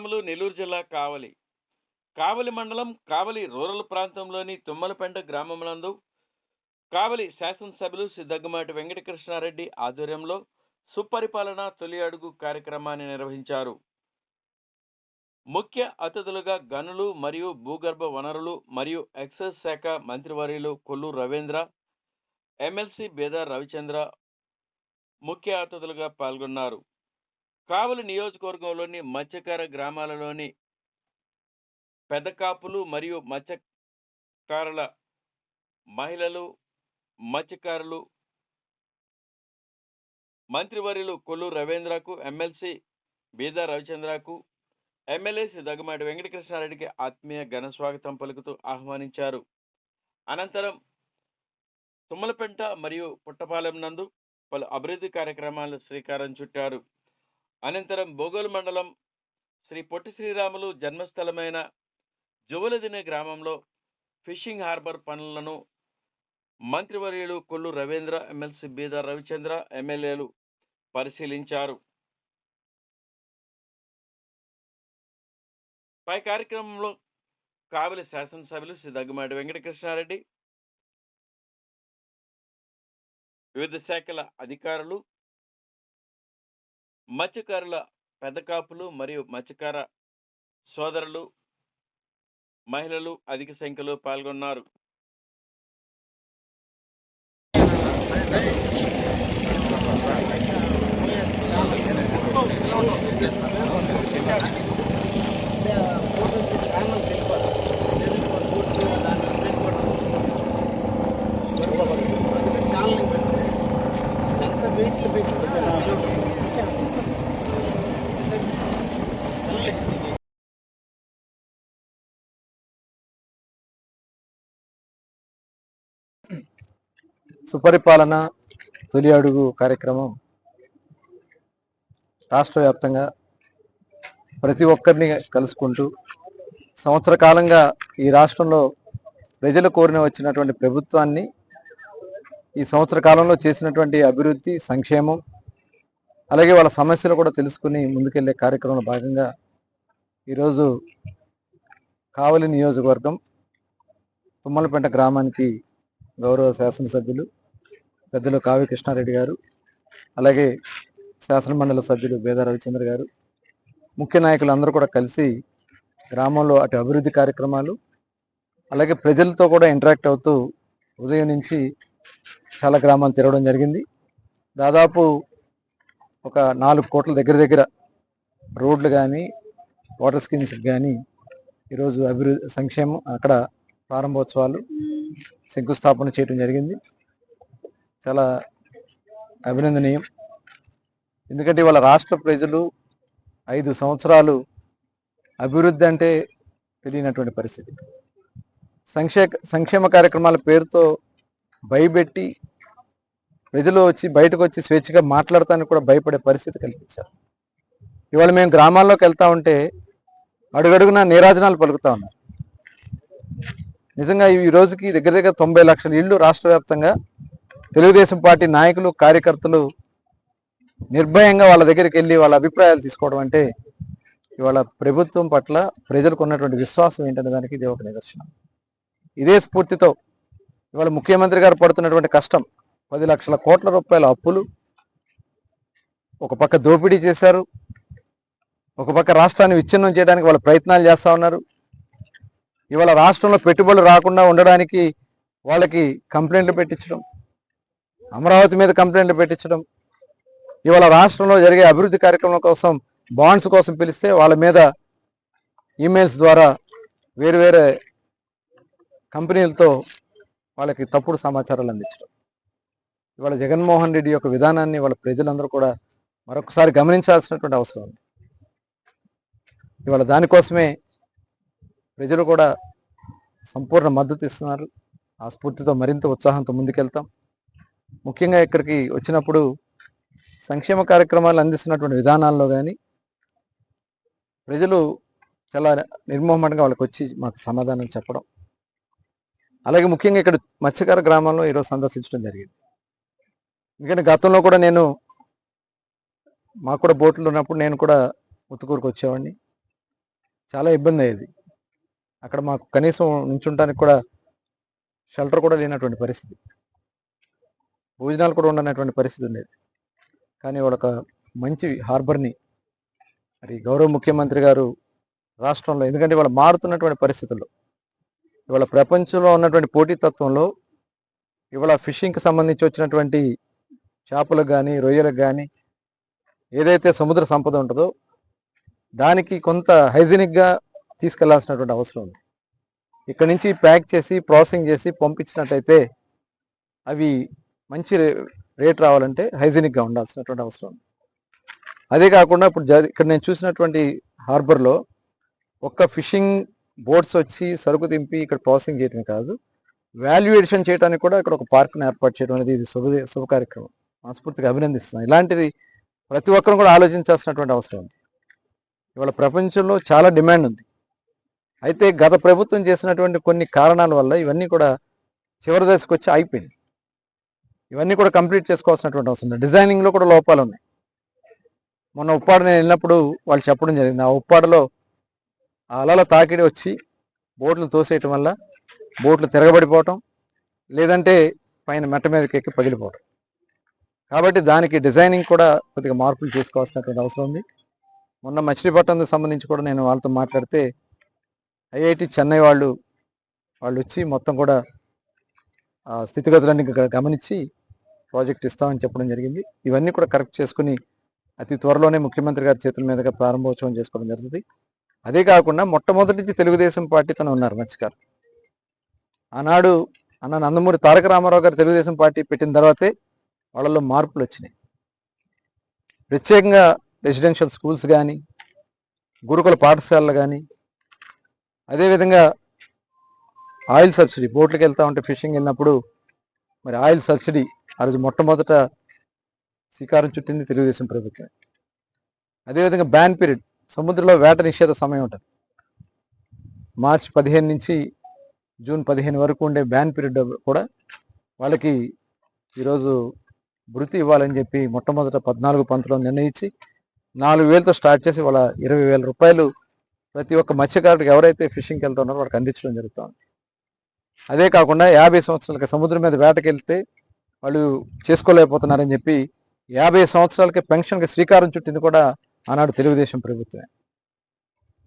శ్రీరాములు నెల్లూరు జిల్లా కావలి. కావలి మండలం కావలి రూరల్ ప్రాంతంలోని తుమ్మలపెంట గ్రామమునందు కావలి శాసనసభ్యులు సిద్ధగ్గమాటి వెంకటకృష్ణారెడ్డి ఆధ్వర్యంలో సుపరిపాలన తొలి అడుగు కార్యక్రమాన్ని నిర్వహించారు. ముఖ్య అతిథులుగా గనులు మరియు భూగర్భ వనరులు మరియు ఎక్సైజ్ శాఖ మంత్రివర్యులు కొల్లు రవీంద్ర ఎమ్మెల్సీ బేదార్ రవిచంద్ర ముఖ్య అతిథులుగా పాల్గొన్నారు. కావలి నియోజకవర్గంలోని మత్స్యకార గ్రామాలలోని పెద్దకాపులు మరియు మత్స్యకారుల మహిళలు మత్స్యకారులు మంత్రివర్యులు కొల్లు రవీంద్రకు ఎమ్మెల్సీ బీదా రవిచంద్రకు ఎమ్మెల్యే దగ్గమాటి వెంకటకృష్ణారెడ్డికి ఆత్మీయ ఘన స్వాగతం పలుకుతూ ఆహ్వానించారు. అనంతరం తుమ్మలపెంట మరియు పుట్టపాలెం నందు పలు అభివృద్ధి కార్యక్రమాలు శ్రీకారం చుట్టారు. అనంతరం బోగోలు మండలం శ్రీ పొట్టి శ్రీరాములు జన్మస్థలమైన జువలదినే గ్రామంలో ఫిషింగ్ హార్బర్ పనులను మంత్రివర్యులు కొల్లు రవీంద్ర ఎమ్మెల్సీ బీదర్ రవిచంద్ర ఎమ్మెల్యేలు పరిశీలించారు. పై కార్యక్రమంలో కావలి శాసనసభ్యులు శ్రీ దగ్గుమాటి వెంకటకృష్ణారెడ్డి వివిధ శాఖల అధికారులు మత్స్యకారుల పెద్దకాపులు మరియు మత్స్యకార సోదరులు మహిళలు అధిక సంఖ్యలో పాల్గొన్నారు. సుపరిపాలన తొలి అడుగు కార్యక్రమం రాష్ట్ర వ్యాప్తంగా ప్రతి ఒక్కరిని కలుసుకుంటూ సంవత్సర కాలంగా ఈ రాష్ట్రంలో ప్రజలు కోరిన వచ్చినటువంటి ప్రభుత్వాన్ని ఈ సంవత్సర కాలంలో చేసినటువంటి అభివృద్ధి సంక్షేమం అలాగే వాళ్ళ సమస్యలు కూడా తెలుసుకుని ముందుకెళ్ళే కార్యక్రమంలో భాగంగా ఈరోజు కావలి నియోజకవర్గం తుమ్మలపేట గ్రామానికి గౌరవ శాసనసభ్యులు పెద్దలు కావ్య కృష్ణారెడ్డి గారు అలాగే శాసనమండలి సభ్యులు బేద రవిచంద్ర గారు ముఖ్య నాయకులు అందరూ కూడా కలిసి గ్రామంలో అటు అభివృద్ధి కార్యక్రమాలు అలాగే ప్రజలతో కూడా ఇంటరాక్ట్ అవుతూ ఉదయం నుంచి చాలా గ్రామాలు తిరగడం జరిగింది. దాదాపు ఒక నాలుగు కోట్ల దగ్గర దగ్గర రోడ్లు కానీ వాటర్ స్కీమ్స్ కానీ ఈరోజు అభివృద్ధి సంక్షేమం అక్కడ ప్రారంభోత్సవాలు శంకుస్థాపన చేయడం జరిగింది. చాలా అభినందనీయం. ఎందుకంటే వాళ్ళ రాష్ట్ర ప్రజలు ఐదు సంవత్సరాలు అభివృద్ధి అంటే తెలియనటువంటి పరిస్థితి. సంక్షే సంక్షేమ కార్యక్రమాల పేరుతో భయపెట్టి ప్రజలు వచ్చి బయటకు వచ్చి స్వేచ్ఛగా మాట్లాడటానికి కూడా భయపడే పరిస్థితి కల్పించారు. ఇవాళ మేము గ్రామాల్లోకి వెళ్తా ఉంటే అడుగడుగున నీరాజనాలు పలుకుతా ఉన్నారు. నిజంగా ఈ రోజుకి దగ్గర దగ్గర తొంభై లక్షల ఇళ్ళు రాష్ట్ర వ్యాప్తంగా తెలుగుదేశం పార్టీ నాయకులు కార్యకర్తలు నిర్భయంగా వాళ్ళ దగ్గరికి వెళ్ళి వాళ్ళ అభిప్రాయాలు తీసుకోవడం అంటే ఇవాళ ప్రభుత్వం పట్ల ప్రజలకు ఉన్నటువంటి విశ్వాసం ఏంటనే దానికి ఇది ఒక నిదర్శనం. ఇదే స్ఫూర్తితో ఇవాళ ముఖ్యమంత్రి గారు పడుతున్నటువంటి కష్టం పది లక్షల కోట్ల రూపాయల అప్పులు ఒక పక్క దోపిడీ చేశారు ఒక పక్క రాష్ట్రాన్ని విచ్ఛిన్నం చేయడానికి వాళ్ళు ప్రయత్నాలు చేస్తూ ఉన్నారు. ఇవాళ రాష్ట్రంలో పెట్టుబడులు రాకుండా ఉండడానికి వాళ్ళకి కంప్లైంట్లు పెట్టించడం అమరావతి మీద కంప్లైంట్లు పెట్టించడం ఇవాళ రాష్ట్రంలో జరిగే అభివృద్ధి కార్యక్రమం కోసం బాండ్స్ కోసం పిలిస్తే వాళ్ళ మీద ఈమెయిల్స్ ద్వారా వేరు వేరే కంపెనీలతో వాళ్ళకి తప్పుడు సమాచారాలు అందించడం. ఇవాళ జగన్మోహన్ రెడ్డి యొక్క విధానాన్ని వాళ్ళ ప్రజలందరూ కూడా మరొకసారి గమనించాల్సినటువంటి అవసరం ఉంది. ఇవాళ దానికోసమే ప్రజలు కూడా సంపూర్ణ మద్దతు ఇస్తున్నారు. ఆ స్ఫూర్తితో మరింత ఉత్సాహంతో ముందుకెళ్తాం. ముఖ్యంగా ఇక్కడికి వచ్చినప్పుడు సంక్షేమ కార్యక్రమాలు అందిస్తున్నటువంటి విధానాల్లో కానీ ప్రజలు చాలా నిర్మోహమాటంగా వాళ్ళకి వచ్చి మాకు సమాధానం చెప్పడం. అలాగే ముఖ్యంగా ఇక్కడ మత్స్యకార గ్రామాల్లో ఈరోజు సందర్శించడం జరిగింది. ఎందుకంటే గతంలో కూడా నేను మాకు కూడా బోట్లు ఉన్నప్పుడు నేను కూడా ఉత్తుకూరుకు వచ్చేవాడిని. చాలా ఇబ్బంది అయ్యేది. అక్కడ మాకు కనీసం నుంచుంటానికి కూడా షెల్టర్ కూడా లేనటువంటి పరిస్థితి. భోజనాలు కూడా ఉండనటువంటి పరిస్థితి ఉండేది. కానీ వాళ్ళొక మంచి హార్బర్ని మరి గౌరవ ముఖ్యమంత్రి గారు రాష్ట్రంలో ఎందుకంటే ఇవాళ మారుతున్నటువంటి పరిస్థితుల్లో ఇవాళ ప్రపంచంలో ఉన్నటువంటి పోటీతత్వంలో ఇవాళ ఫిషింగ్కి సంబంధించి వచ్చినటువంటి చేపలకు కానీ రొయ్యలకు కానీ ఏదైతే సముద్ర సంపద ఉంటుందో దానికి కొంత హైజీనిక్గా తీసుకెళ్ళాల్సినటువంటి అవసరం ఉంది. ఇక్కడ నుంచి ప్యాక్ చేసి ప్రాసెసింగ్ చేసి పంపించినట్టయితే అవి మంచి రే- రేట్ రావాలంటే హైజీనిక్గా ఉండాల్సినటువంటి అవసరం. ఉంది అదే కాకుండా ఇప్పుడు ఇక్కడ నేను చూసినటువంటి హార్బర్లో ఒక్క ఫిషింగ్ బోట్స్ వచ్చి సరుకు దింపి ఇక్కడ ప్రాసెసింగ్ చేయడం కాదు. వాల్యుయేషన్ చేయడానికి కూడా ఇక్కడ ఒక పార్క్ను ఏర్పాటు చేయడం అనేది ఇది శుభ శుభ కార్యక్రమం. మనస్ఫూర్తిగా అభినందిస్తున్నాం. ఇలాంటిది ప్రతి ఒక్కరు కూడా ఆలోచించాల్సినటువంటి అవసరం ఉంది. ఇవాళ ప్రపంచంలో చాలా డిమాండ్ ఉంది. అయితే గత ప్రభుత్వం చేసినటువంటి కొన్ని కారణాల వల్ల ఇవన్నీ కూడా చివరి దశకు వచ్చి అయిపోయింది ఇవన్నీ కూడా కంప్లీట్ చేసుకోవాల్సినటువంటి అవసరం ఉంది డిజైనింగ్లో కూడా లోపాలు ఉన్నాయి. మొన్న ఉప్పాడ నేను వెళ్ళినప్పుడు వాళ్ళు చెప్పడం జరిగింది. ఆ ఉప్పాడలో ఆ అలల తాకిడి వచ్చి బోట్లు తోసేయటం వల్ల బోట్లు తిరగబడిపోవటం లేదంటే పైన మెట్ట మీదకి ఎక్కి పగిలిపోవటం. కాబట్టి దానికి డిజైనింగ్ కూడా కొద్దిగా మార్పులు చేసుకోవాల్సినటువంటి అవసరం ఉంది. మొన్న మచిలీపట్నంకి సంబంధించి కూడా నేను వాళ్ళతో మాట్లాడితే ఐఐటి చెన్నై వాళ్ళు వాళ్ళు వచ్చి మొత్తం కూడా ఆ స్థితిగతులన్నీ గమనించి ప్రాజెక్ట్ ఇస్తామని చెప్పడం జరిగింది. ఇవన్నీ కూడా కరెక్ట్ చేసుకుని అతి త్వరలోనే ముఖ్యమంత్రి గారి చేతుల మీదుగా ప్రారంభోత్సవం చేసుకోవడం జరుగుతుంది. అదే కాకుండా మొట్టమొదటి నుంచి తెలుగుదేశం పార్టీతోనే ఉన్నారు మత్స్యకారు ఆనాడు అన్న నందమూరి తారక రామారావు గారు తెలుగుదేశం పార్టీ పెట్టిన తర్వాతే వాళ్ళలో మార్పులు వచ్చినాయి. ప్రత్యేకంగా రెసిడెన్షియల్ స్కూల్స్ కానీ గురుకుల పాఠశాలలు కానీ అదేవిధంగా ఆయిల్ సబ్సిడీ బోట్లకు వెళ్తా ఉంటే ఫిషింగ్ వెళ్ళినప్పుడు మరి ఆయిల్ సబ్సిడీ ఆ రోజు మొట్టమొదట శ్రీకారం చుట్టింది తెలుగుదేశం ప్రభుత్వం. అదేవిధంగా బ్యాన్ పీరియడ్ సముద్రంలో వేట నిషేధ సమయం ఉంటుంది. మార్చ్ పదిహేను నుంచి జూన్ పదిహేను వరకు ఉండే బ్యాన్ పీరియడ్ కూడా వాళ్ళకి ఈరోజు వృత్తి ఇవ్వాలని చెప్పి మొట్టమొదట పద్నాలుగు పంతులో నిర్ణయించి నాలుగు వేలతో స్టార్ట్ చేసి వాళ్ళ ఇరవై వేల రూపాయలు ప్రతి ఒక్క మత్స్యకారుడికి ఎవరైతే ఫిషింగ్కి వెళ్తున్నారో వాళ్ళకి అందించడం జరుగుతుంది. అదే కాకుండా యాభై సంవత్సరాలకి సముద్రం మీద వేటకెళ్తే వాళ్ళు చేసుకోలేకపోతున్నారని చెప్పి యాభై సంవత్సరాలకి పెన్షన్కి శ్రీకారం చుట్టింది కూడా ఆనాడు తెలుగుదేశం ప్రభుత్వమే.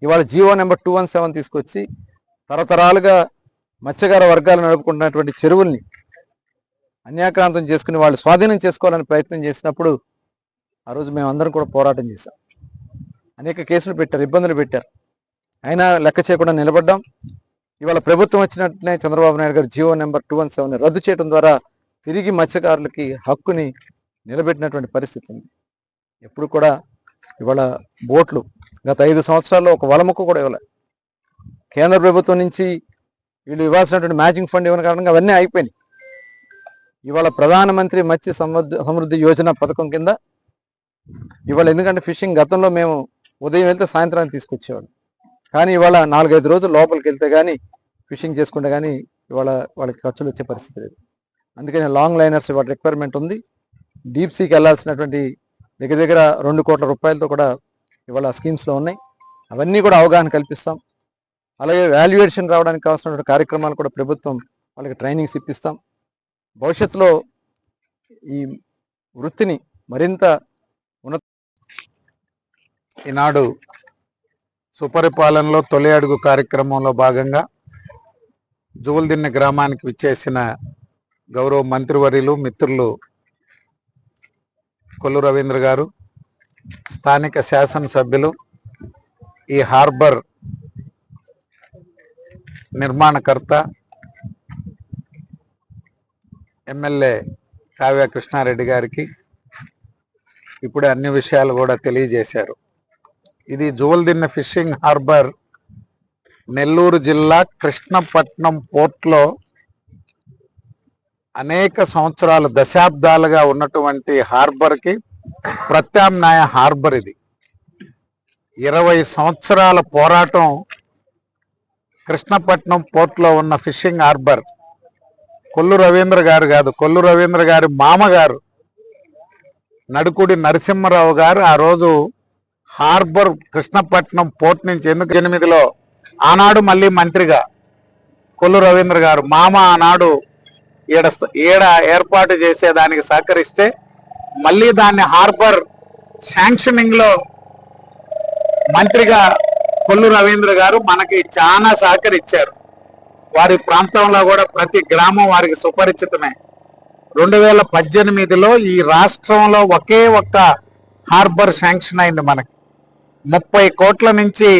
ఇవాళ GO number two one seven తీసుకొచ్చి తరతరాలుగా మత్స్యకార వర్గాలు నడుపుకుంటున్నటువంటి చెరువుల్ని అన్యాక్రాంతం చేసుకుని వాళ్ళు స్వాధీనం చేసుకోవాలని ప్రయత్నం చేసినప్పుడు ఆ రోజు మేము అందరం కూడా పోరాటం చేశాం. అనేక కేసులు పెట్టారు ఇబ్బందులు పెట్టారు. అయినా లెక్క చేయకుండా నిలబడ్డాం. ఇవాళ ప్రభుత్వం వచ్చినట్టునే Chandrababu Naidu garu GO number two one seven రద్దు చేయడం ద్వారా తిరిగి మత్స్యకారులకి హక్కుని నిలబెట్టినటువంటి పరిస్థితి ఉంది. ఎప్పుడు కూడా ఇవాళ బోట్లు గత ఐదు సంవత్సరాల్లో ఒక వలముక్కు కూడా ఇవ్వలే. కేంద్ర ప్రభుత్వం నుంచి వీళ్ళు ఇవ్వాల్సినటువంటి మ్యాచింగ్ ఫండ్ ఇవ్వని కారణంగా అవన్నీ అయిపోయినాయి. ఇవాళ ప్రధానమంత్రి మత్స్య సమృద్ధి సమృద్ధి యోజన పథకం కింద ఇవాళ ఎందుకంటే ఫిషింగ్ గతంలో మేము ఉదయం వెళ్తే సాయంత్రానికి తీసుకొచ్చేవాళ్ళం. కానీ ఇవాళ నాలుగైదు రోజులు లోపలికి వెళ్తే కానీ ఫిషింగ్ చేసుకుంటే కానీ ఇవాళ వాళ్ళకి ఖర్చులు వచ్చే పరిస్థితి లేదు. అందుకని లాంగ్ లైనర్స్ ఇవాళ రిక్వైర్మెంట్ ఉంది. డీప్ సీకి వెళ్ళాల్సినటువంటి దగ్గర దగ్గర రెండు కోట్ల రూపాయలతో కూడా ఇవాళ స్కీమ్స్లో ఉన్నాయి. అవన్నీ కూడా అవగాహన కల్పిస్తాం. అలాగే వాల్యుయేషన్ రావడానికి కావాల్సినటువంటి కార్యక్రమాలు కూడా ప్రభుత్వం వాళ్ళకి ట్రైనింగ్స్ ఇప్పిస్తాం. భవిష్యత్తులో ఈ వృత్తిని మరింత ఉన్నత ఈనాడు సుపరిపాలనలో తొలి అడుగు కార్యక్రమంలో భాగంగా జువల్దిన్నె గ్రామానికి విచ్చేసిన గౌరవ మంత్రివర్యులు మిత్రులు కొల్లు రవీంద్ర గారు స్థానిక శాసనసభ్యులు ఈ హార్బర్ నిర్మాణకర్త ఎమ్మెల్యే కావ్య కృష్ణారెడ్డి గారికి ఇప్పుడే అన్ని విషయాలు కూడా తెలియజేశారు. ఇది జువల్దిన్న ఫిషింగ్ హార్బర్. నెల్లూరు జిల్లా కృష్ణపట్నం పోర్ట్లో అనేక సంవత్సరాలు దశాబ్దాలుగా ఉన్నటువంటి హార్బర్కి ప్రత్యామ్నాయ హార్బర్ ఇది. ఇరవై సంవత్సరాల పోరాటం కృష్ణపట్నం పోర్ట్లో ఉన్న ఫిషింగ్ హార్బర్. కొల్లు రవీంద్ర గారు కాదు కొల్లు రవీంద్ర గారి మామగారు నడుకుడి నరసింహరావు గారు ఆ రోజు హార్బర్ కృష్ణపట్నం పోర్ట్ నుంచి ఎందుకు ఎనిమిదిలో? ఆనాడు మళ్ళీ మంత్రిగా కొల్లు రవీంద్ర గారు మామ ఆనాడు ఈడ ఈడ ఏర్పాటు చేసేదానికి సహకరిస్తే మళ్ళీ దాన్ని హార్బర్ శాంక్షనింగ్లో మంత్రిగా కొల్లు రవీంద్ర గారు మనకి చాలా సహకరించారు వారి ప్రాంతంలో కూడా ప్రతి గ్రామం వారికి సుపరిచితమే. రెండు వేల పద్దెనిమిదిలో ఈ రాష్ట్రంలో ఒకే ఒక్క హార్బర్ శాంక్షన్ అయింది మనకి. ముప్పై కోట్ల నుంచి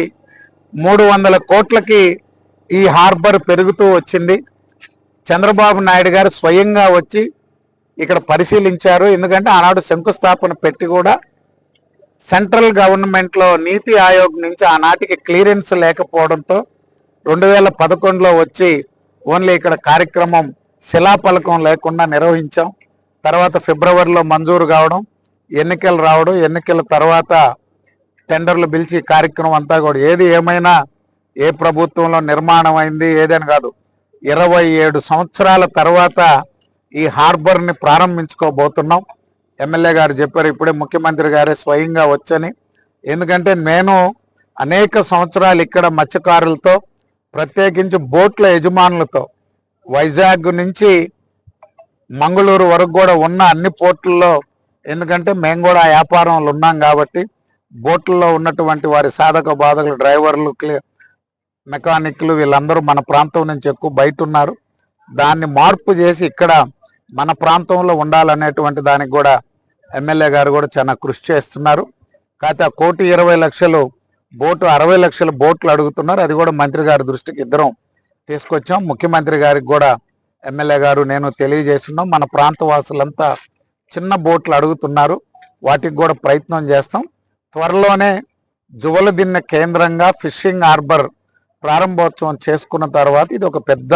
మూడు వందల కోట్లకి ఈ హార్బర్ పెరుగుతూ వచ్చింది. చంద్రబాబు నాయుడు గారు స్వయంగా వచ్చి ఇక్కడ పరిశీలించారు. ఎందుకంటే ఆనాడు శంకుస్థాపన పెట్టి కూడా సెంట్రల్ గవర్నమెంట్లో నీతి ఆయోగ్ నుంచి ఆనాటికి క్లియరెన్స్ లేకపోవడంతో రెండు వేల పదకొండులో వచ్చి ఓన్లీ ఇక్కడ కార్యక్రమం శిలాఫలకం లేకుండా నిర్వహించాం. తర్వాత ఫిబ్రవరిలో మంజూరు కావడం ఎన్నికలు రావడం ఎన్నికల తర్వాత టెండర్లు పిలిచి కార్యక్రమం అంతా కూడా ఏది ఏమైనా ఏ ప్రభుత్వంలో నిర్మాణం అయింది ఏదని కాదు. ఇరవై ఏడు సంవత్సరాల తర్వాత ఈ హార్బర్ని ప్రారంభించుకోబోతున్నాం. ఎమ్మెల్యే గారు చెప్పారు ఇప్పుడే ముఖ్యమంత్రి గారే స్వయంగా వచ్చని. ఎందుకంటే నేను అనేక సంవత్సరాలు ఇక్కడ మత్స్యకారులతో ప్రత్యేకించి బోట్ల యజమానులతో వైజాగ్ నుంచి మంగళూరు వరకు కూడా ఉన్న అన్ని పోర్టుల్లో ఎందుకంటే మేము కూడా ఆ వ్యాపారంలో ఉన్నాం కాబట్టి బోట్లలో ఉన్నటువంటి వారి సాధక బాధకులు డ్రైవర్లు క్లి- మెకానిక్లు వీళ్ళందరూ మన ప్రాంతం నుంచి ఎక్కువ బయట ఉన్నారు దాన్ని మార్పు చేసి ఇక్కడ మన ప్రాంతంలో ఉండాలనేటువంటి దానికి కూడా ఎమ్మెల్యే గారు కూడా చాలా కృషి చేస్తున్నారు. కాకపోతే ఆ కోటి ఇరవై లక్షలు బోటు అరవై లక్షల బోట్లు అడుగుతున్నారు. అది కూడా మంత్రి గారి దృష్టికి ఇద్దరం తీసుకొచ్చాం. ముఖ్యమంత్రి గారికి కూడా ఎమ్మెల్యే గారు నేను తెలియజేస్తున్నాం. మన ప్రాంత వాసులంతా చిన్న బోట్లు అడుగుతున్నారు. వాటికి కూడా ప్రయత్నం చేస్తాం. త్వరలోనే జువలదిన్నె కేంద్రంగా ఫిషింగ్ హార్బర్ ప్రారంభోత్సవం చేసుకున్న తర్వాత ఇది ఒక పెద్ద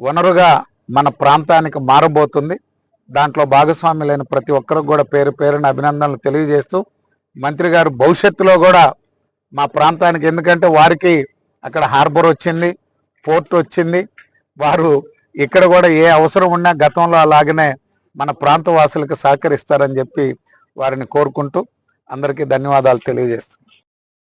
వనరుగా మన ప్రాంతానికి మారబోతుంది. దాంట్లో భాగస్వాములైన ప్రతి ఒక్కరికి కూడా పేరు పేరున అభినందనలు తెలియజేస్తూ మంత్రి గారు భవిష్యత్తులో కూడా మా ప్రాంతానికి ఎందుకంటే వారికి అక్కడ హార్బర్ వచ్చింది పోర్ట్ వచ్చింది. వారు ఇక్కడ కూడా ఏ అవసరం ఉన్నా గతంలో అలాగనే మన ప్రాంత వాసులకు సహకరిస్తారని చెప్పి వారిని కోరుకుంటూ అందరికీ ధన్యవాదాలు తెలియజేస్తున్నాను